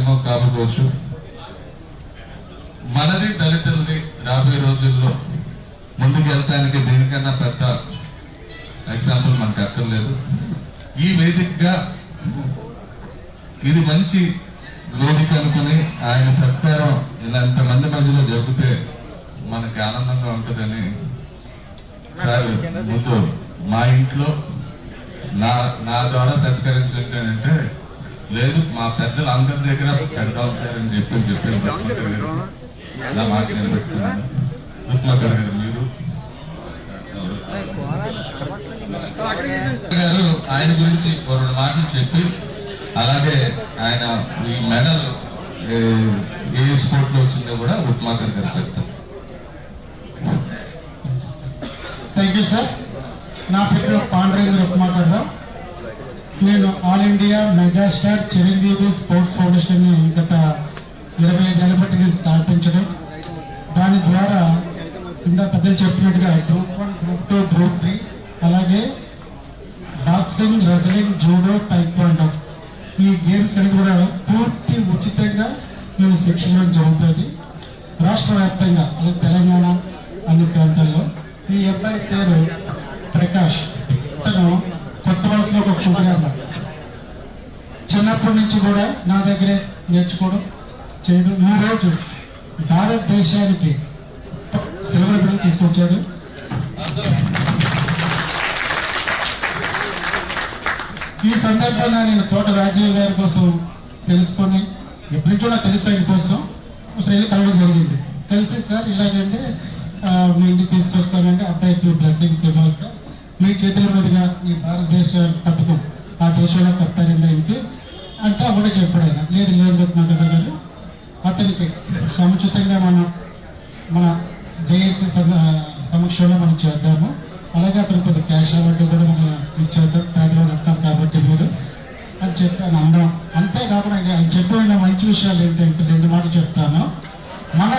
కావచ్చేమో కాకపోవచ్చు. మనది దళితులది రాబోయే రోజుల్లో ముందుకు వెళ్తానికి దేనికన్నా పెద్ద ఎగ్జాంపుల్ మనకు అక్కర్లేదు. ఈ వేదికగా ఇది మంచి వేదిక అనుకుని ఆయన సత్కారం ఇలా ఇంతమంది మధ్యలో జరిగితే మనకి ఆనందంగా ఉంటుందని సార్ ముందు మా ఇంట్లో నా నా ద్వారా సత్కరించండి అంటే లేదు మా పెద్దలు అందరి దగ్గర పెడతాం సార్ అని చెప్పి చెప్పి రత్నాకర్ గారు నా మాట నిలబెట్టుకున్నాను. రత్నాకర్ గారు మీరు? గారు ఆయన గురించి రెండు మాటలు చెప్పి అలాగే ఆయన ఈ మెడల్ ఏ, స్పోర్ట్లో వచ్చిందో కూడా ఉప్మాకర్ గారు చెప్తాం థ్యాంక్ యూ సార్ నా పేరు పాండ్రేంద్ర ఉప్మాకర్ రావు నేను all India megastar Chiranjeevi sports foundation గత ఇరవై ఐదేళ్ళ బట్టి స్థాపించడం. దాని ద్వారా ఇంత పెద్దలు చెప్పినట్టుగా group one group two group three అలాగే బాక్సింగ్ రెజ్లింగ్ జూడో తైక్వాండో ఈ గేమ్స్ అన్ని కూడా పూర్తి ఉచితంగా నేను శిక్షణ జరుగుతుంది రాష్ట్ర వ్యాప్తంగా అలాగే తెలంగాణ అన్ని ప్రాంతాల్లో. ఈ అబ్బాయి పేరు ప్రకాష్. తను కొత్త వలసలో ఒక అన్నారు చిన్నప్పటి నుంచి కూడా నా దగ్గరే నేర్చుకోవడం చేయడం. ఈ రోజు భారతదేశానికి సిల్వర్ మెడల్ తీసుకొచ్చాడు. ఈ సందర్భంగా నేను తోట రాజీవ్ గారి కోసం తెలుసుకొని ఎప్పటి నుంచో నాకు తెలుసు ఆయన కోసం ఒకసారి వెళ్ళి కలవడం జరిగింది. తెలిసి సార్ ఇలాగంటే మీ ఇంటికి తీసుకొస్తానంటే అబ్బాయికి బ్లెస్సింగ్స్ ఇవ్వాలి సార్. మీ చేతుల మీదుగా ఈ భారతదేశ పథకం ఆ దేశంలో కట్టారండి ఆయనకి అంటే అప్పుడే చెప్పాడు ఆయన. లేదు లేదు రత్నాకర్ గారు అతనికి సముచితంగా మనం మన జేఏసీ సమక్షంలో మనం చేద్దాము. అలాగే అతను కొద్ది క్యాష్ అవార్డు కూడా మనం ఇచ్చేద్దాం. పేదవాళ్ళు అంటాం కాబట్టి మీరు. అని చెప్పి ఆయన అనడం అంతేకాకుండా ఆయన చెప్పిన మంచి విషయాలు ఏంటంటే రెండు మాటలు చెప్తాను. మన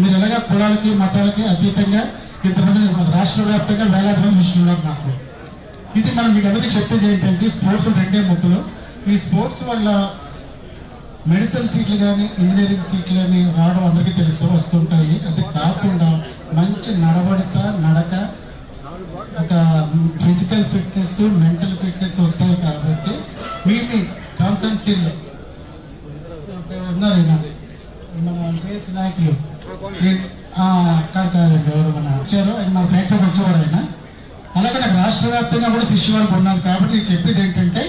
మీరు ఎలాగ కులాలకి మతాలకి అతీతంగా ఇంతమంది మన రాష్ట్ర వ్యాప్తంగా వేలాది మంది చూస్తున్నారు నాకు. ఇది మనం మీకు అందరికీ చెప్పేది ఏంటంటే స్పోర్ట్స్ రెండే ముక్కలు. ఈ స్పోర్ట్స్ వల్ల మెడిసిన్ సీట్లు కానీ ఇంజనీరింగ్ సీట్లు కానీ రావడం అందరికీ తెలుసు వస్తుంటాయి. అది కాకుండా మంచి నడవడిక నడక ఒక ఫిజికల్ ఫిట్నెస్ మెంటల్ ఫిట్నెస్ వస్తాయి కాబట్టి మీ మీ కాన్సెన్సీలో ఉన్నారు. మన నాయకులు ఈ- ఆ, కాదు కాదండి ఎవరు మన వచ్చారు ఆయన మన ఫ్యాక్టరీకి వచ్చేవారు ఆయన అలాగే నాకు రాష్ట్ర వ్యాప్తంగా కూడా శిష్యువారు ఉన్నారు. కాబట్టి నేను చెప్పేది ఏంటంటే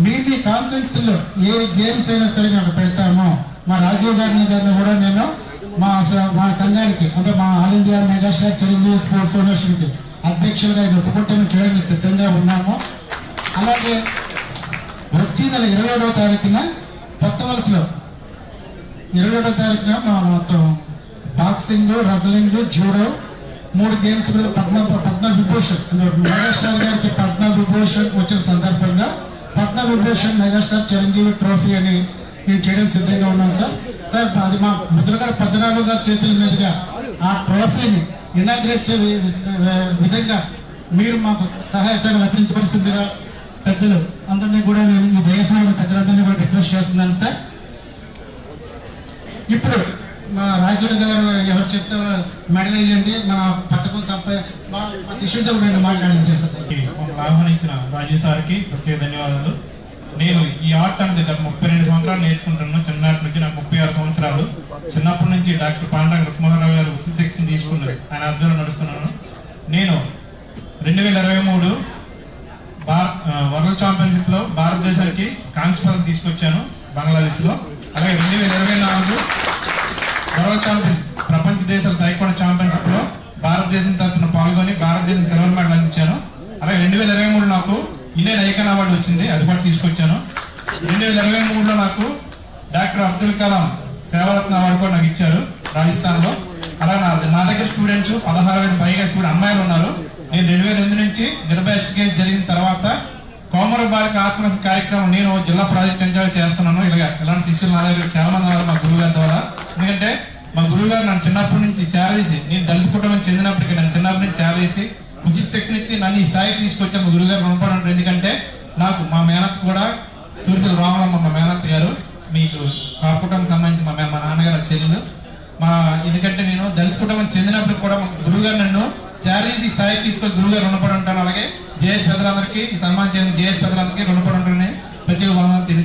మీ మీ కాన్ఫరెన్స్లో ఏ గేమ్స్ అయినా సరే మేము పెడతామో. మా రాజీవ్ గాంధీ గారిని కూడా నేను మా స- మా సంఘానికి అంటే మా all India megastar Chiranjeevi sports ఫౌండేషన్కి అధ్యక్షులుగా ఆయన ఒప్పుకుంటాను చేయడానికి సిద్ధంగా ఉన్నాము. అలాగే వచ్చే నెల ఇరవై ఏడవ తారీఖున కొత్త వలసలో ఇరవై ఏడవ తారీఖున మా మొత్తం బాక్సింగ్ రజలింగ్ జూడో మూడు గేమ్స్ కూడా పద్మ పద్మ విభూషణ్. మెగాస్టార్ గారికి పద్మ విభూషణ్ వచ్చిన సందర్భంగా పద్మ విభూషణ్ మెగాస్టార్ చిరంజీవి ట్రోఫీ అని నేను చేయడం సిద్ధంగా ఉన్నాను సార్. సార్ అది మా ముద్రగారు పద్నాలుగు గారి చేతుల మీదుగా ఆ ట్రోఫీని ఇనాగ్రేట్ చే విధంగా మీరు మాకు సహాయ సహకారం అందించవలసిందిగా పెద్దలు అందరినీ కూడా నేను ఈ దేశంలో పెద్దలందరినీ కూడా రిక్వెస్ట్ చేస్తున్నాను సార్. ఇప్పుడు మా రాజుల గారు ఎవరు చెప్తారో మెడల్ వేయండి మన పథకం సంప మా మా శిష్యుడితో కూడా నేను మమ్మల్ని ఆహ్వానించిన రాజీవ్ సార్కి ప్రత్యేక ధన్యవాదాలు. నేను ఈ ఆర్ట్ అనేది గత ముప్పై రెండు సంవత్సరాలు నేర్చుకుంటున్నాను. చిన్ననాటి నుంచి నాకు ముప్పై ఆరు సంవత్సరాలు. చిన్నప్పటి నుంచి డాక్టర్ పాండరంగ రుక్మోహనరావు గారు ఉచిత శిక్షణ తీసుకున్నారు. ఆయన అర్థంలో నడుస్తున్నాను. నేను రెండు వేల ఇరవై మూడు భారత్ వరల్డ్ ఛాంపియన్షిప్లో భారతదేశానికి కాంస్య తీసుకొచ్చాను బంగ్లాదేశ్లో. అలాగే రెండు వేల ఇరవై నాలుగు వరల్డ్ ప్రపంచ దేశాల తైకోండ ఛాంపియన్షిప్లో భారతదేశం తరఫున పాల్గొని భారతదేశం సిల్వర్ మెడల్ అందించాను. అలాగే రెండు వేల ఇరవై మూడు నాకు ఇండియన్ ఐకాన్ అవార్డు వచ్చింది. అది కూడా తీసుకొచ్చాను. రెండు వేల ఇరవై మూడులో నాకు డాక్టర్ అబ్దుల్ కలాం సేవారత్న అవార్డు కూడా నాకు ఇచ్చారు రాజస్థాన్లో అలా నా నా దగ్గర స్టూడెంట్స్ పదహారు వేల పైగా స్టూడెంట్ అమ్మాయిలు ఉన్నారు. నేను రెండు వేల ఎనిమిది నుంచి నిర్భయ ఎడ్యుకేషన్ జరిగిన తర్వాత కోమర బాలిక ఆత్మహత్య కార్యక్రమం నేను జిల్లా ప్రాజెక్ట్ ఎంజాయ్ చేస్తున్నాను. ఇలాగ ఇలాంటి శిష్యులు నా దగ్గర చాలా మంది మా గురువు గారి ద్వారా. ఎందుకంటే మా గురువుగారు నన్ను చిన్నప్పటి నుంచి చేరేసి నేను దళిత కుటుంబం చెందినప్పటికీ నన్ను చిన్నప్పటి నుంచి చేరేసి ఉచిత శిక్షణ ఇచ్చి నన్ను ఈ స్థాయికి తీసుకొచ్చాను మా గురువు రుణపడి ఉంటారు ఎందుకంటే నాకు మా మేనత్ కూడా తూర్పుల రామలమ్మ మా మేనత్ గారు మీకు మా కుటుంబం సంబంధించి మా మా నాన్నగారు చెల్లెలు. మా ఎందుకంటే నేను దళిత కుటుంబం చెందినప్పుడు కూడా మా గురువుగారు నన్ను చేరేసి స్థాయికి తీసుకొని గురువుగారు రుణపడి ఉంటాను అలాగే జేఎస్ పెద్దలందరికీ ఈ సన్మానం చేసిన జేఎస్ పెద్దలందరికీ రుణపడి ఉంటానని ప్రత్యేక వందనాలు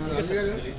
ఇలా చూడండి